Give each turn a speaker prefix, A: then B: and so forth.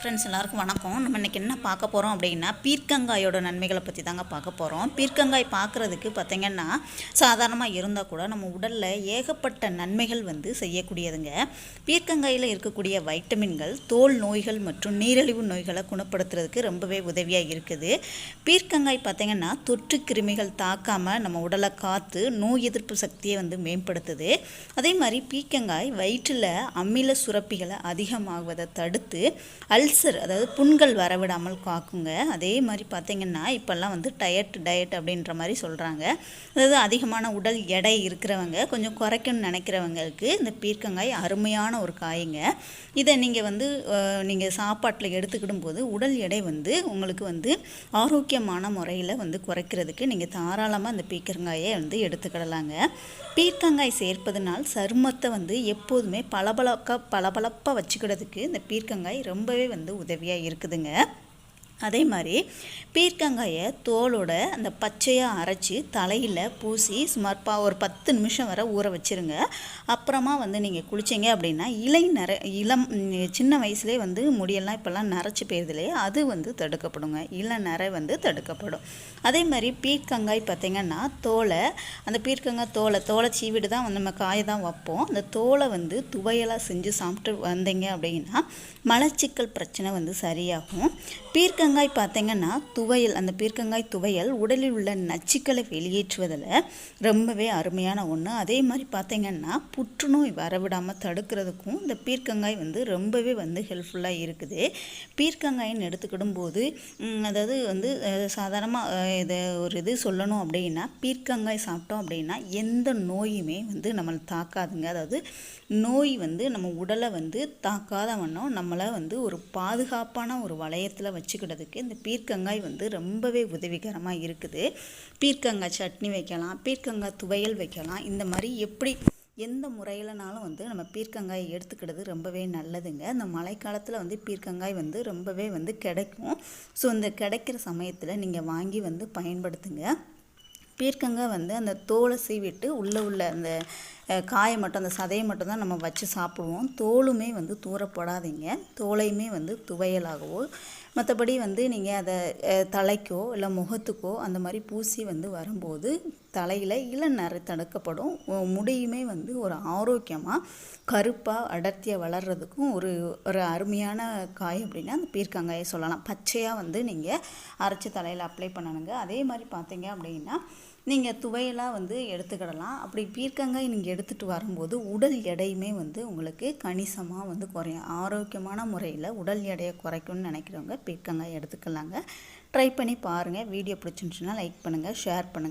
A: Friends எல்லாருக்கும் வணக்கம். நம்ம இன்றைக்கி என்ன பார்க்க போகிறோம் அப்படின்னா பீர்க்கங்காயோட நன்மைகளை பற்றி தாங்க பார்க்க போகிறோம் பீர்க்கங்காய் பார்க்குறதுக்கு பார்த்திங்கன்னா சாதாரணமாக இருந்தால் கூட நம்ம உடலில் ஏகப்பட்ட நன்மைகள் வந்து செய்யக்கூடியதுங்க. பீர்க்கங்காயில் இருக்கக்கூடிய வைட்டமின்கள் தோல் நோய்கள் மற்றும் நீரிழிவு நோய்களை குணப்படுத்துறதுக்கு ரொம்பவே உதவியாக இருக்குது. பீர்க்கங்காய் பார்த்திங்கன்னா தொற்று கிருமிகள் தாக்காமல் நம்ம உடலை காத்து நோய் எதிர்ப்பு சக்தியை வந்து மேம்படுத்துது. அதே மாதிரி பீர்க்கங்காய் வயிற்றில் அமில சுரப்பிகளை அதிகமாகுவதை தடுத்து அல் அல்சர் அதாவது புண்கள் வரவிடாமல் காக்குங்க. அதே மாதிரி பார்த்திங்கன்னா இப்போல்லாம் வந்து டயட் டயட் அப்படின்ற மாதிரி சொல்கிறாங்க அதாவது அதிகமான உடல் எடை இருக்கிறவங்க கொஞ்சம் குறைக்கணும்னு நினைக்கிறவங்களுக்கு இந்த பீர்க்கங்காய் அருமையான ஒரு காய்ங்க. இதை நீங்கள் வந்து நீங்கள் சாப்பாட்டில் எடுத்துக்கிடும் போது உடல் எடை வந்து உங்களுக்கு வந்து ஆரோக்கியமான முறையில் வந்து குறைக்கிறதுக்கு நீங்கள் தாராளமாக இந்த பீர்க்கங்காயை வந்து எடுத்துக்கிடலாங்க. பீர்க்கங்காய் சேர்ப்பதனால் சருமத்தை வந்து எப்போதுமே பளபளக்க பளபளப்பாக வச்சுக்கிறதுக்கு இந்த பீர்க்கங்காய் ரொம்பவே வந்து உதவியாக இருக்குதுங்க. அதே மாதிரி பீர்க்கங்காயை தோலோட அந்த பச்சையாக அரைச்சி தலையில் பூசி சுமார் பா ஒரு பத்து நிமிஷம் வரை ஊற வச்சுருங்க. அப்புறமா வந்து நீங்கள் குளிச்சிங்க அப்படின்னா இலை நிற இளம் சின்ன வயசுலேயே வந்து முடியெல்லாம் இப்போல்லாம் நரைச்சி போயிருது இல்லையா? அது வந்து தடுக்கப்படுங்க இள நிறை வந்து தடுக்கப்படும். அதே மாதிரி பீர்க்கங்காய் பார்த்திங்கன்னா தோலை அந்த பீர்க்கங்காய் தோலை தோலை சீவிடு தான் வந்து நம்ம காய தான் வைப்போம். அந்த தோலை வந்து துவையலாக செஞ்சு சாப்பிட்டு வந்தீங்க அப்படின்னா மலச்சிக்கல் பிரச்சனை வந்து சரியாகும். பீர்க்கங்காய் பார்த்திங்கன்னா துவையல் அந்த பீர்க்கங்காய் துவையல் உடலில் உள்ள நச்சுக்களை வெளியேற்றுவதில் ரொம்பவே அருமையான ஒன்று அதே மாதிரி பார்த்திங்கன்னா புற்றுநோய் வரவிடாமல் தடுக்கிறதுக்கும் இந்த பீர்க்கங்காய் வந்து ரொம்பவே வந்து ஹெல்ப்ஃபுல்லாக இருக்குது. பீர்க்கங்காயின்னு எடுத்துக்கிடும் போது அதாவது வந்து சாதாரணமாக இதை ஒரு இது சொல்லணும் அப்படின்னா பீர்க்கங்காய் சாப்பிட்டோம் அப்படின்னா எந்த நோயுமே வந்து நம்மளை தாக்காதுங்க. அதாவது நோய் வந்து நம்ம உடலை வந்து தாக்காத வண்ணம் நம்மளை வந்து ஒரு பாதுகாப்பான ஒரு வளையத்தில் வச்சுக்கிட்டதுக்கு இந்த பீர்க்கங்காய் வந்து ரொம்பவே உதவிகரமாக இருக்குது. பீர்க்கங்காய் சட்னி வைக்கலாம் பீர்க்கங்காய் துவையல் வைக்கலாம். இந்த மாதிரி எப்படி எந்த முறையிலனாலும் வந்து நம்ம பீர்க்கங்காய் எடுத்துக்கிறது ரொம்பவே நல்லதுங்க. இந்த மழைக்காலத்தில் வந்து பீர்க்கங்காய் வந்து ரொம்பவே வந்து கிடைக்கும். ஸோ இந்த கிடைக்கிற சமயத்தில் நீங்கள் வாங்கி வந்து பயன்படுத்துங்க. பீர்க்கங்காய் வந்து அந்த தோலை சீவிட்டு உள்ளே உள்ள அந்த காயை மட்டும் அந்த சதையை மட்டும் தான் நம்ம வச்சு சாப்பிடுவோம். தோலுமே வந்து தூரப்படாதீங்க தோலையுமே வந்து துவையலாகவோ மற்றபடி வந்து நீங்கள் அதை தலைக்கோ இல்லை முகத்துக்கோ அந்த மாதிரி பூசி வந்து வரும்போது தலையில் இளநரை தடுக்கப்படும். முடியுமே வந்து ஒரு ஆரோக்கியமாக கருப்பாக அடர்த்தியாக வளர்கிறதுக்கும் ஒரு ஒரு அருமையான காய் அப்படின்னா அந்த பீர்க்கங்காயை சொல்லலாம். பச்சையாக வந்து நீங்கள் அரைச்சி தலையில் அப்ளை பண்ணணுங்க. அதே மாதிரி பார்த்தீங்க அப்படின்னா நீங்கள் துவையலாக வந்து எடுத்துக்கிடலாம். அப்படி பீர்க்கங்காய் நீங்கள் எடுத்துகிட்டு வரும்போது உடல் எடையுமே வந்து உங்களுக்கு கணிசமாக வந்து குறையும். ஆரோக்கியமான முறையில் உடல் எடையை குறைக்கும்னு நினைக்கிறவங்க பீர்க்கங்காய் எடுத்துக்கலாங்க. ட்ரை பண்ணி பாருங்கள் வீடியோ பிடிச்சிருந்துச்சுன்னா லைக் பண்ணுங்கள் ஷேர் பண்ணுங்கள்